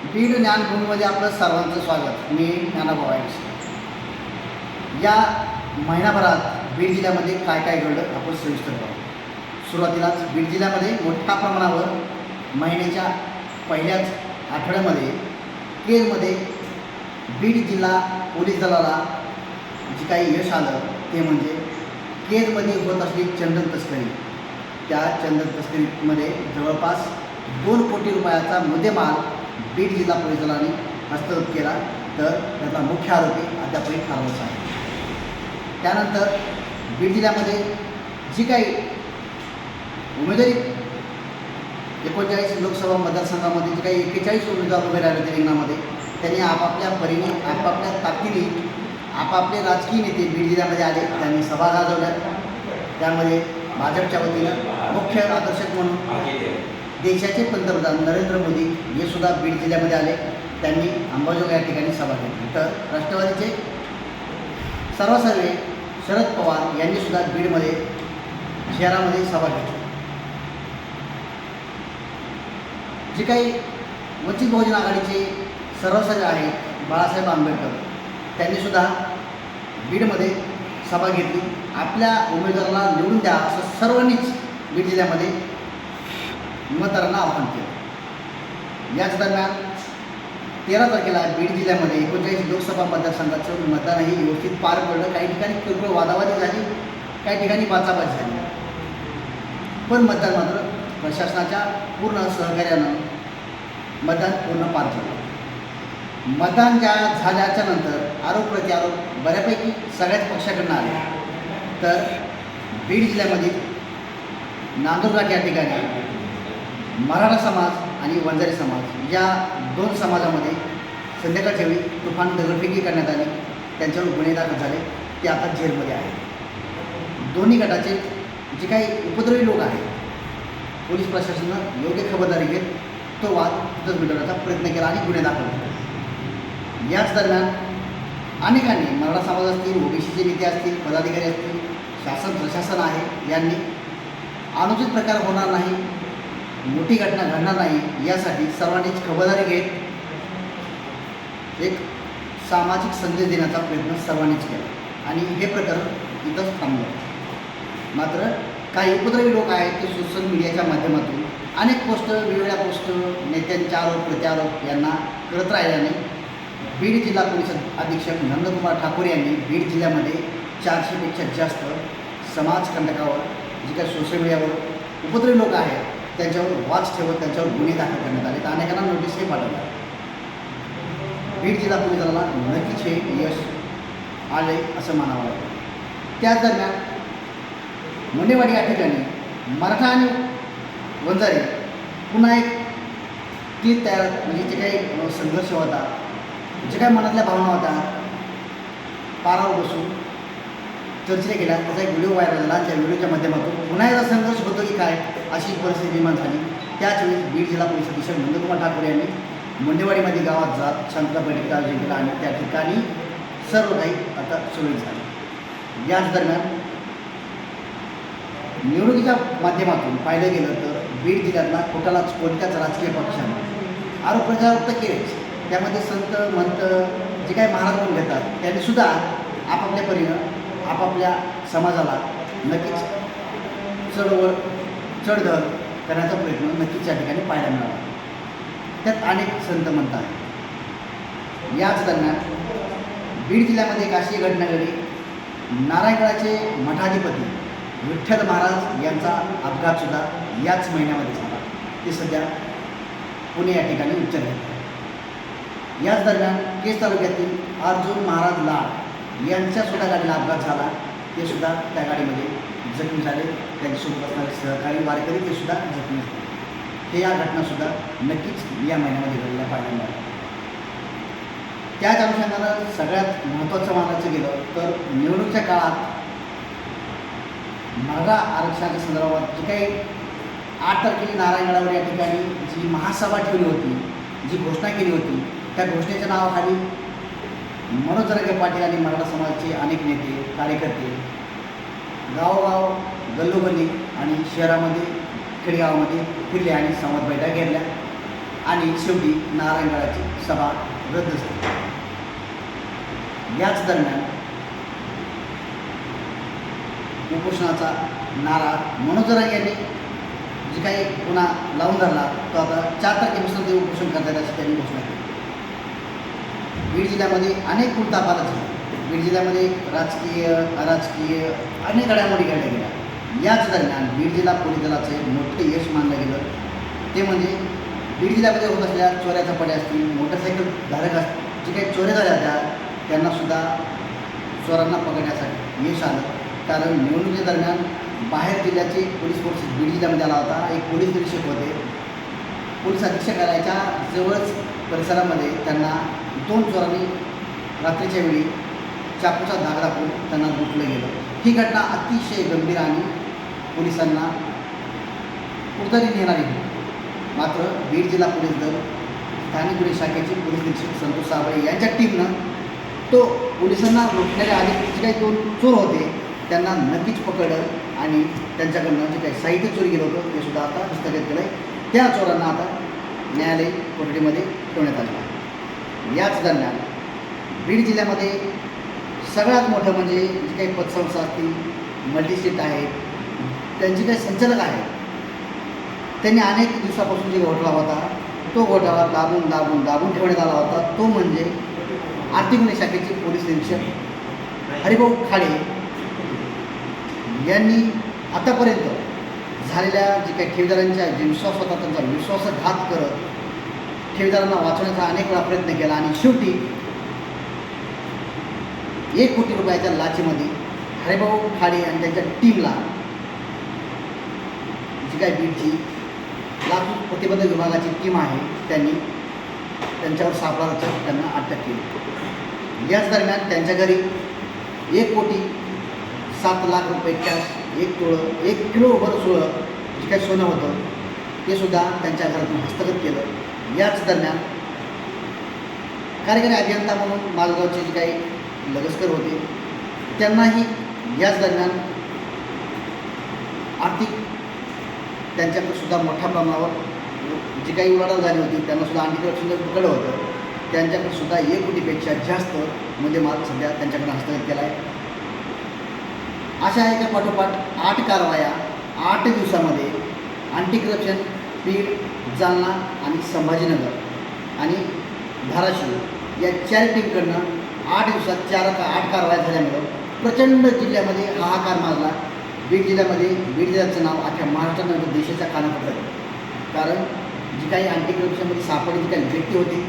बीड ज्ञानभूमीमध्ये आपलं सर्वांचं स्वागत. मी ज्ञानाभाऊ आहे या महिनाभरात बीड जिल्ह्यामध्ये काय काय घडलं आपण सविस्तर पाहू. सुरुवातीलाच बीड जिल्ह्यामध्ये मोठ्या प्रमाणावर महिन्याच्या पहिल्याच आठवड्यामध्ये केरमध्ये बीड जिल्हा पोलीस दलाला जे काही यश आलं ते म्हणजे केरमध्ये होत असलेली चंदन तस्करी. त्या चंदन तस्करीमध्ये जवळपास दोन कोटी रुपयाचा मुद्देमाल बीड जिल्हा पोलीस दलाने हस्तगत केला तर त्याचा मुख्य आरोपी अद्यापही ठारवच आहे त्यानंतर बीड जिल्ह्यामध्ये जी काही उमेदवारी एकोणचाळीस लोकसभा मतदारसंघामध्ये जे काही एक्केचाळीस उमेदवार उभे राहिले होते रिंगणामध्ये त्यांनी आपापल्या परीने आपापल्या ताकदीने आपापले राजकीय नेते बीड जिल्ह्यामध्ये आले त्यांनी सभा गाजवल्या. त्यामध्ये भाजपच्या वतीनं मुख्य आकर्षक म्हणून देशाचे पंतप्रधान नरेंद्र मोदी हे सुद्धा बीड जिल्ह्यामध्ये आले. त्यांनी अंबाजोगाई या ठिकाणी सभा घेतली. तर राष्ट्रवादीचे सर्वसर्वे शरद पवार यांनी सुद्धा बीडमध्ये शहरामध्ये सभा घेतली. जे काही वंचित बहुजन आघाडीचे सर्वसर्वे आहेत बाळासाहेब आंबेडकर त्यांनी सुद्धा बीडमध्ये सभा घेतली. आपल्या उमेदवाराला निवडून द्या असं सर्वांनीच बीड जिल्ह्यामध्ये मतदारांना आवाहन केलं. याच दरम्यान तेरा तारखेला बीड जिल्ह्यामध्ये एकोणचाळीस लोकसभा मतदारसंघाचं मतदानही व्यवस्थित पार पडलं. काही ठिकाणी किरकोळ वादावादी झाली काही ठिकाणी बाचाबाच झाली. पण मतदान मात्र प्रशासनाच्या पूर्ण सहकार्यानं मतदान पूर्ण पार पडलं. मतदान ज्या झाल्याच्यानंतर आरोप प्रत्यारोप बऱ्यापैकी सगळ्याच पक्षाकडनं आले. तर बीड जिल्ह्यामध्ये नांदुरघाट या ठिकाणी मराठा समाज आणि वंजारी समाज या दोन समाजामध्ये संध्याकाळच्या वेळी तुफान दगडफेकी करण्यात आली. त्यांच्यावर गुन्हे दाखल झाले. ते आता जेलमध्ये आहेत. दोन्ही गटाचे जे काही उपद्रवी लोक आहेत पोलीस प्रशासनानं योग्य खबरदारी घेत तो वाद तिथंच मिटवण्याचा प्रयत्न केला आणि गुन्हे दाखल केले याच दरम्यान अनेकांनी मराठा समाज असतील ओबीसीचे नेते असतील पदाधिकारी असतील शासन प्रशासन आहे यांनी अनुचित प्रकार होणार नाही. मोठी घटना घडणार नाही यासाठी सर्वांनीच खबरदारी घेत एक सामाजिक संदेश देण्याचा प्रयत्न सर्वांनीच केला. आणि हे प्रकरण इथंच थांबलं. मात्र काही उपद्रवी लोक आहेत ते सोशल मीडियाच्या माध्यमातून अनेक पोस्ट वेगवेगळ्या पोस्ट नेत्यांचे आरोप प्रत्यारोप यांना करत राहिल्याने बीड जिल्हा पोलीस अधीक्षक नंदकुमार ठाकूर यांनी बीड जिल्ह्यामध्ये चारशेपेक्षा जास्त समाजकंटकावर जे काही सोशल मीडियावर उपद्रवी लोक आहेत त्यांच्यावर वाच ठेवत त्यांच्यावर गुन्हे दाखल करण्यात आले. तर अनेकांना नोटीसही पाठवल्या बीड जिल्हा पोलीस दलाला नक्कीच हे यश आले असं मानावं लागतं. त्याच दरम्यान मुंडेवाडी या ठिकाणी मराठा आणि वंजारी पुन्हा एक ती तयार म्हणजे जे काही संघर्ष होता जे काही मनातल्या भावना होत्या पारावर बसून चर्चेला गेल्या. त्याचा एक व्हिडिओ व्हायरल झाला. त्या व्हिडिओच्या माध्यमातून पुन्हा एकदा संघर्ष होतो की काय? अशी परिस्थिती निर्माण झाली. त्याचवेळी बीड जिल्हा पोलीस अधीक्षक नंदकुमार ठाकूर यांनी मुंडेवाडीमध्ये गावात जात शांतता बैठक आयोजन केला आणि त्या ठिकाणी सर्व काही आता सुरळीत झाले. याच दरम्यान निवडणुकीच्या माध्यमातून पाहिलं गेलं तर बीड जिल्ह्यातला कोटालाच कोणत्याच राजकीय पक्षानं आरोप प्रत्यारोप तर केलेच. त्यामध्ये संत मंत जे काही महाराज म्हणून घेतात त्यांनी सुद्धा आपापल्या परीनं आपापल्या समाजाला नक्कीच चळवळ चढधड करण्याचा प्रयत्न नक्कीच या ठिकाणी पाहायला मिळाला. त्यात अनेक संत म्हणतात आहेत. याच दरम्यान बीड जिल्ह्यामध्ये एक अशी घटना घडली. नारायणगडाचे मठाधिपती विठ्ठल महाराज यांचा अपघातसुद्धा याच महिन्यामध्ये झाला. ते सध्या पुणे या ठिकाणी उपचार घेत याच दरम्यान केस तालुक्यातील अर्जुन महाराज लाड यांच्यासुद्धा गाडीला अपघात झाला. ते सुद्धा त्या गाडीमध्ये जखमी झाले त्यांच्यासोबत असणारे सहकारी वारकरी ते सुद्धा जखमी झाले. हे या घटनासुद्धा नक्कीच या महिन्यामध्ये घडलेल्या पाहायला मिळाल्या त्याच अनुषंगानं सगळ्यात महत्त्वाचं मानायचं गेलं तर निवडणुकीच्या काळात मराठा आरक्षणाच्या संदर्भात जी काही आठ तारखेला नारायणगडावर या ठिकाणी जी महासभा ठेवली होती जी घोषणा केली होती त्या घोषणेच्या नावाखाली मनोज जरांगे पाटील आणि मराठा समाजाचे अनेक नेते कार्यकर्ते गावोगाव गल्लोगल्ली आणि शहरामध्ये खेडेगावामध्ये फिरले आणि संवाद बैठका घेतल्या. आणि शेवटी नारायणगडाची सभा रद्द झाली. याच दरम्यान उपोषणाचा नारा मनोज जरांगे यांनी जे काही पुन्हा लावून धरला तो आता चार तारखेपासून ते उपोषण करतात अशी त्यांनी घोषणा केली. बीड जिल्ह्यामध्ये अनेक उलटापालट झाला. बीड जिल्ह्यामध्ये राजकीय अराजकीय अनेक घडामोडी घडल्या गेल्या. याच दरम्यान बीड जिल्हा पोलीस दलाचं एक मोठं यश मानलं गेलं. ते म्हणजे बीड जिल्ह्यामध्ये होत असलेल्या चोऱ्या चपाट्या असतील मोटरसायकल धारक असतील जे काही चोऱ्या झाल्या त्या त्यांनासुद्धा चोरांना पकडण्यासाठी यश आलं. कारण निवडणुकीदरम्यान बाहेर जिल्ह्याचे पोलीस फोर्स बीड जिल्ह्यामध्ये आला होता. एक पोलीस निरीक्षक होते. पोलीस अधीक्षकालयाच्या जवळच परिसरामध्ये त्यांना दोन चोरांनी रात्रीच्या वेळी चाकूचा धाग दाखवून त्यांना लुटलं गेलं. ही घटना अतिशय गंभीर आणि पोलिसांना उर्धरी नेणारी होती. मात्र बीड जिल्हा पोलीस दल स्थानिक गुन्हे शाखेचे पोलीस निरीक्षक संतोष साबळे यांच्या टीमनं तो पोलिसांना लुटण्याच्या आधी जे काही दोन चोर होते त्यांना नक्कीच पकडलं आणि त्यांच्याकडनं जे काही साहित्य चोरी गेलं होतं ते सुद्धा आता हस्तगत केलं आहे त्या चोरांना आता न्यायालय कोठडीमध्ये ठेवण्यात आलं याच दरम्यान बीड जिल्ह्यामध्ये सगळ्यात मोठं म्हणजे जे काही पतसंस्था असतील मल्टीस्टेट आहेत त्यांचे काही संचालक आहेत. त्यांनी अनेक दिवसापासून जे घोटाळा होता तो घोटाळा दाबून दाबून दाबून ठेवण्यात आला होता. तो म्हणजे आर्थिक गुन्हे शाखेचे पोलीस निरीक्षक हरिभाऊ खाडे यांनी आतापर्यंत झालेल्या जे काही ठेवीदारांच्या जे विश्वास होता त्यांचा विश्वासघात करत ठेवीदारांना वाचवण्याचा अनेक वेळा प्रयत्न केला आणि शेवटी एक कोटी रुपयाच्या लाचेमध्ये हरिभाऊ खाडे आणि त्यांच्या टीमला जी काय बीडची लाच प्रतिबंध विभागाची टीम आहे त्यांनी त्यांच्यावर सापळा रचत त्यांना अटक केली. याच दरम्यान त्यांच्या घरी एक कोटी सात लाख रुपये कॅश एक तोळं एक किलो भर सोळं जे काही सोनं होतं ते सुद्धा त्यांच्या घरातून हस्तगत केलं. याच दरम्यान कार्यकारी अभियंता म्हणून मालगावचे जे काही लगसकर होते. त्यांनाही याच दरम्यान आर्थिक त्यांच्याकडेसुद्धा मोठ्या प्रमाणावर जी काही उलाढाल झाली होती त्यांनासुद्धा सुद्धा रक्षण पकडलं होतं. त्यांच्याकडे सुद्धा एक कोटीपेक्षा जास्त म्हणजे माल सध्या त्यांच्याकडे हस्तगत केला आहे. अशा एका पाठोपाठ आठ कारवाया आठ दिवसामध्ये अँटी करप्शन बीड जालना आणि संभाजीनगर आणि धाराशिव या चार टीमकडनं आठ दिवसात चार का आठ कारवाया झाल्यामुळं प्रचंड जिल्ह्यामध्ये हाहाकार माजला. बीड जिल्ह्यामध्ये बीड जिल्ह्याचं नाव अख्ख्या महाराष्ट्रानंतर देशाच्या कानापडलं कारण जी काही अँटी करप्शनमध्ये सापडली जी काही व्यक्ती होती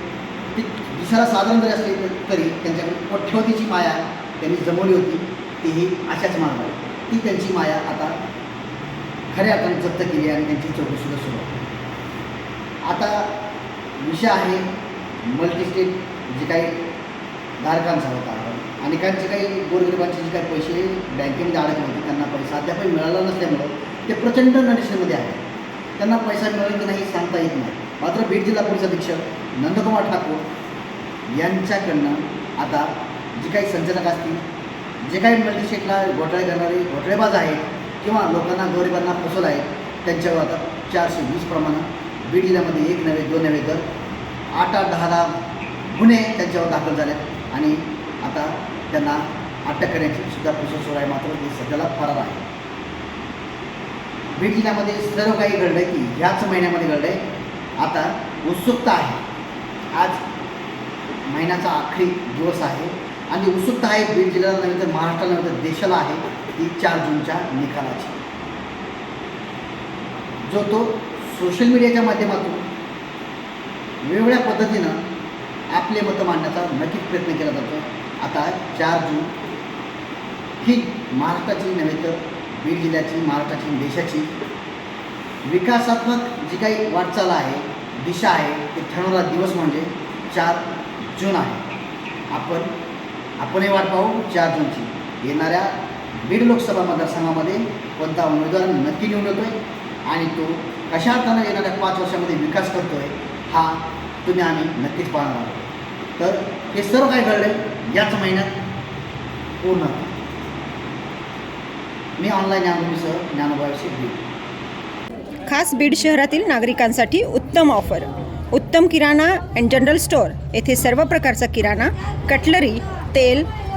ती दिसायला साधारण जरी असली तरी त्यांच्याकडे कोट्यवधीची माया त्यांनी जमवली होती. तीही अशाच मार्गावर. ती त्यांची माया आता खऱ्या अर्थाने जप्त केली आणि त्यांची चौकशीला सुरू आता विषय आहे मल्टीस्टेट जे काही धारकांचा होता अनेकांचे काही गोरगरिबांचे जे काही पैसे बँकेमध्ये अडकले होते त्यांना पैसा अद्याप मिळाला नसल्यामुळं ते प्रचंड नडीशेमध्ये आहे त्यांना पैसा मिळेल की नाही सांगता येत नाही. मात्र बीड जिल्हा पोलीस अधीक्षक नंदकुमार ठाकूर यांच्याकडनं आता जे काही संचालक असतील जे काही मल्टीशेटला घोटाळे करणारे घोटाळेबाज आहेत किंवा लोकांना गरिबांना फसवलं आहे त्यांच्यावर आता चारशे वीस प्रमाणं बीड जिल्ह्यामध्ये एक नव्हे दोन नव्हे तर आठ आठ दहा दहा गुन्हे त्यांच्यावर दाखल झाले आहेत आणि आता त्यांना अटक करण्याची सुद्धा प्रोसेस सुरू आहे. मात्र ते सध्याला फरार आहे. बीड जिल्ह्यामध्ये सर्व काही घडलं आहे की ह्याच महिन्यामध्ये घडलं आहे आता उत्सुकता आहे. आज महिन्याचा आखरी दिवस आहे. आणि उत्सुकता आहे बीड जिल्ह्याला नव्हे तर महाराष्ट्राला नव्हे तर देशाला आहे ती चार जूनच्या निकालाची. जो तो सोशल मीडियाच्या माध्यमातून वेगवेगळ्या पद्धतीनं आपले मतं मांडण्याचा नक्कीच प्रयत्न केला जातो. आता चार जून ही महाराष्ट्राची नव्हे तर बीड जिल्ह्याची महाराष्ट्राची देशाची विकासात्मक जी काही वाटचाल आहे दिशा आहे ते ठरवणारा दिवस म्हणजे चार जून आहे. आपण आपणही वाट पाहू चार जूनची. येणाऱ्या बीड लोकसभा मतदारसंघामध्ये कोणता उमेदवार नक्की निवडतो आहे आणि तो कशा अर्थानं येणाऱ्या पाच वर्षामध्ये विकास करतोय हा तुम्ही आम्ही नक्कीच पाहणार आहोत. तर हे सर्व काय घडले याच महिन्यात पूर्ण. मी ऑनलाईन ज्ञानभूमीसह ज्ञानोबाशी बीड खास बीड शहरातील नागरिकांसाठी उत्तम ऑफर उत्तम किराणा अँड जनरल स्टोअर येथे सर्व प्रकारचा किराणा कटलरी तेल